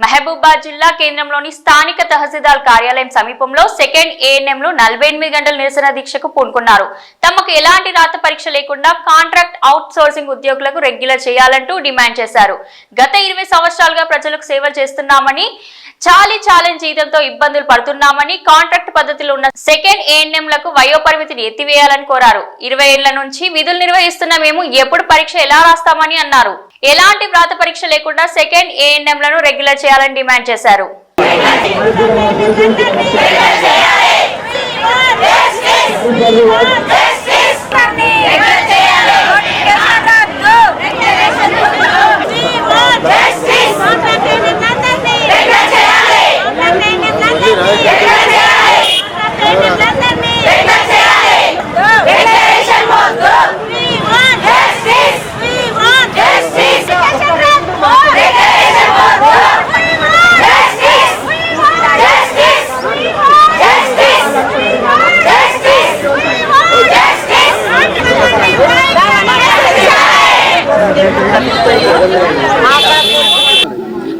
మహబూబాద్ జిల్లా కేంద్రంలోని స్థానిక తహసీల్దార్ కార్యాలయం సమీపంలో సెకండ్ ఏఎన్ఎంలు నలభై ఎనిమిది గంటల నిరసన దీక్షకు పూనుకున్నారు. తమకు ఎలాంటి రాత పరీక్ష లేకుండా కాంట్రాక్ట్ అవుట్ సోర్సింగ్ ఉద్యోగులకు రెగ్యులర్ చేయాలంటూ డిమాండ్ చేశారు. గత ఇరవై సంవత్సరాలుగా ప్రజలకు సేవలు చేస్తున్నామని చాలీ చాలెంజ్ జీతంతో ఇబ్బందులు పడుతున్నామని కాంట్రాక్ట్ పద్ధతిలో ఉన్న సెకండ్ ఏఎన్ఎం లకు వయోపరిమితిని ఎత్తివేయాలని కోరారు. ఇరవై ఏళ్ళ నుంచి విధులు నిర్వహిస్తున్న మేము ఎప్పుడు పరీక్ష ఎలా రాస్తామని అన్నారు. ఎలాంటి వ్రాత పరీక్ష లేకుండా సెకండ్ ఏఎన్ఎం లను రెగ్యులర్ చేయాలని డిమాండ్ చేశారు.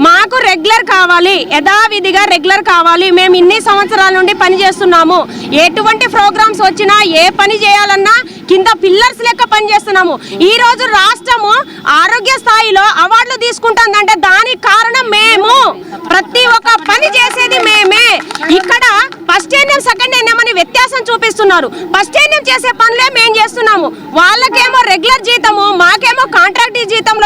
మాకు రెగ్యులర్ కావాలి యథావిధిగా రెగ్యులర్ కావాలి. మేము ఇన్ని సంవత్సరాల నుండి పని చేస్తున్నాము. ఎటువంటి ప్రోగ్రామ్స్ వచ్చినా ఏ పని చేయాలన్నా కింద పిల్లర్స్ లెక్క పని చేస్తున్నాము. ఈ రోజు రాష్ట్రము ఆరోగ్య స్థాయిలో అవార్డులు తీసుకుంటుందంటే దానికి కారణం మేము. ప్రతి ఒక్క పని చేసేది మేమే. ఇక్కడ ఫస్ట్ ఎన్ఎం సెకండ్ ఎన్ఎం అని వ్యత్యాసం చూపిస్తున్నారు. ఫస్ట్ ఎన్ఎం చేసే పనులే మేము చేస్తున్నాము. వాళ్ళకేమో రెగ్యులర్ జీతము.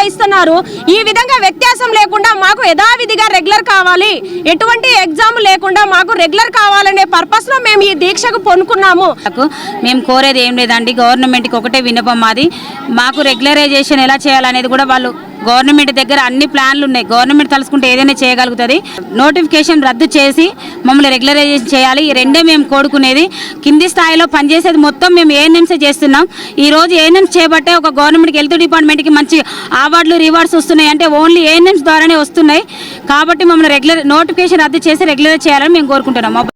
ఇస్తున్నారు ఈ విధంగా వ్యత్యాసం లేకుండా మాకు యథావిధిగా రెగ్యులర్ కావాలి. ఎటువంటి ఎగ్జామ్ లేకుండా మాకు రెగ్యులర్ కావాలనే పర్పస్లో మేము ఈ దీక్షకు పొనుకున్నాము మేము కోరేది ఏం లేదండి. గవర్నమెంట్కి ఒకటే వినపం మాది. మాకు రెగ్యులరైజేషన్ ఎలా చేయాలనేది కూడా వాళ్ళు గవర్నమెంట్ దగ్గర అన్ని ప్లాన్లు ఉన్నాయి. గవర్నమెంట్ తలుసుకుంటే ఏదైనా చేయగలుగుతుంది. నోటిఫికేషన్ రద్దు చేసి మమ్మల్ని రెగ్యులరైజేషన్ చేయాలి. ఈ రెండే మేము కోరుకునేది. కింది స్థాయిలో పనిచేసేది మొత్తం మేము ఏఎన్ఎంసీ చేస్తున్నాం. ఈ రోజు ఏఎన్ఎంస్ చేయబట్టే ఒక గవర్నమెంట్కి హెల్త్ డిపార్ట్మెంట్కి మంచి అవార్డులు రివార్డ్స్ వస్తున్నాయి. అంటే ఓన్లీ ఏఎన్ఎంస్ ద్వారానే వస్తున్నాయి. కాబట్టి మమ్మల్ని రెగ్యులర్ నోటిఫికేషన్ రద్దు చేసి రెగ్యులర్ చేయాలని మేము కోరుకుంటున్నాం.